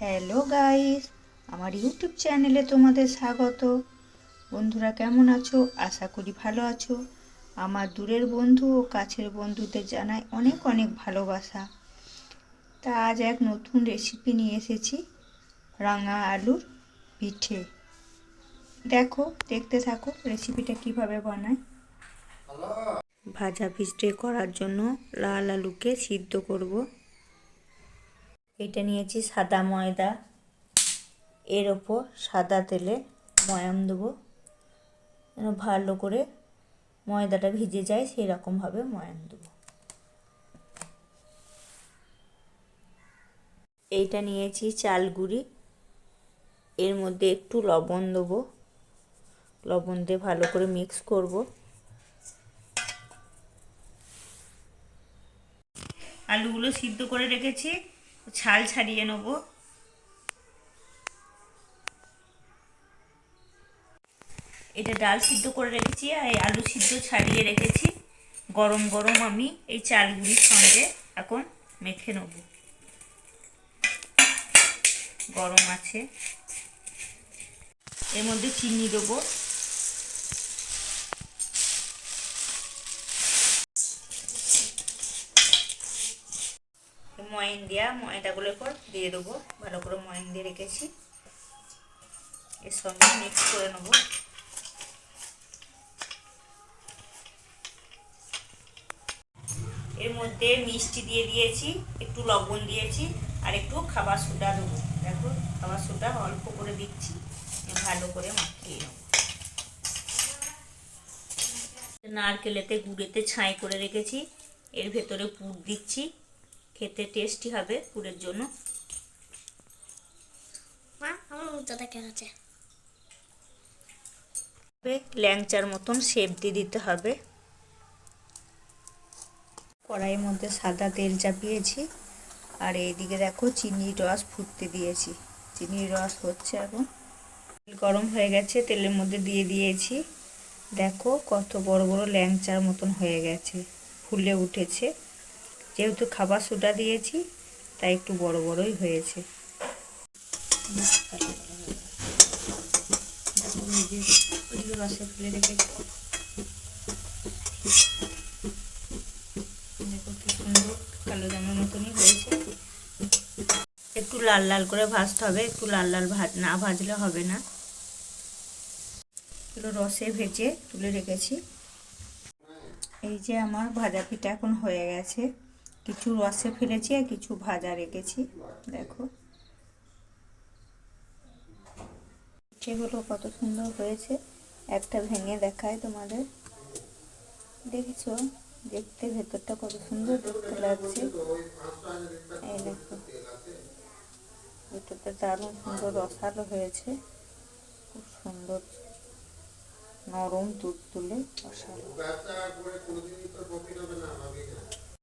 Hello guys, আমার YouTube চ্যানেলে তোমাদের স্বাগত। বন্ধুরা কেমন আছো? আশা করি ভালো আছো। আমার দূরের বন্ধু ও কাছের বন্ধুদের জানাই অনেক অনেক ভালোবাসা। তা আজ এক নতুন রেসিপি নিয়ে এসেছি, রাঙা আলুর পিঠে। দেখো, দেখতে থাকো রেসিপিটা কীভাবে বানায় ভাজা পিঠে করার জন্য লাল আলুকে সিদ্ধ করব। এটা নিয়েছি সাদা ময়দা। এর ওপর সাদা তেলে ময়াম দেবো। ভালো করে ময়দাটা ভিজে যায় সেই রকমভাবে ময়াম দেবো। এইটা নিয়েছি চাল গুঁড়ি। এর মধ্যে একটু লবণ দেবো। লবণ দিয়ে ভালো করে মিক্স করব। আলুগুলো সিদ্ধ করে রেখেছি। ছাল ছাড়িয়ে নেব। এটা ডাল সিদ্ধ করে রেখেছি আর এই আলু সিদ্ধ ছাড়িয়ে রেখেছি। গরম গরম আমি এই চালগুলির সঙ্গে এখন মেখে নেব। গরম আছে। এর মধ্যে চিনি দেবো। ময়ন দেওয়া ময়দাগুলোর পর দিয়ে দেবো। ভালো করে ময়ন দিয়ে রেখেছি। এর সঙ্গে মিক্স করে নেব। এর মধ্যে মিষ্টি দিয়ে দিয়েছি, একটু লবণ দিয়েছি, আর একটু খাবার সোডা দেবো। দেখো, খাবার সোডা অল্প করে দিচ্ছি, ভালো করে মাখিয়ে নেব। নারকেলেতে গুড়েতে ছাই করে রেখেছি। এর ভেতরে পুর দিচ্ছি। খেতে টেস্টি হবে পুরের জন্য। মা আমার ল্যাংচার মতন শেপ দিয়ে দিতে হবে। কড়াইয়ের মধ্যে সাদা তেল চাপিয়েছি। আর এইদিকে দেখো চিনির রস ফুটতে দিয়েছি। চিনির রস হচ্ছে এখন তেল গরম হয়ে গেছে তেলের মধ্যে দিয়ে দিয়েছি। দেখো কত বড় বড় ল্যাংচার মতন হয়ে গেছে ফুলে উঠেছে। যেহেতু খাবার সোডা দিয়েছি, তাই একটু বড় বড়ই হয়েছে। রেখেছি সুন্দর মতনই হয়েছে একটু লাল লাল করে ভাজতে হবে, একটু লাল লাল ভাজ না ভাজলে হবে না। এগুলো রসে ভেজে তুলে রেখেছি। এই যে আমার ভাজা পিঠা এখন হয়ে গেছে। কিছু রসে ফেলেছি আর কিছু ভাজা রেখেছি, দেখো। পিঠেগুলো কত সুন্দর হয়েছে, একটা ভেঙে দেখায় তোমাদের। দেখেছ? দেখতে ভেতরটা কত সুন্দর দেখতে লাগছে। এই দেখো। ভেতরটা দারুণ সুন্দর রসালো হয়েছে। খুব সুন্দর, নরম তুল তুলে রসালো।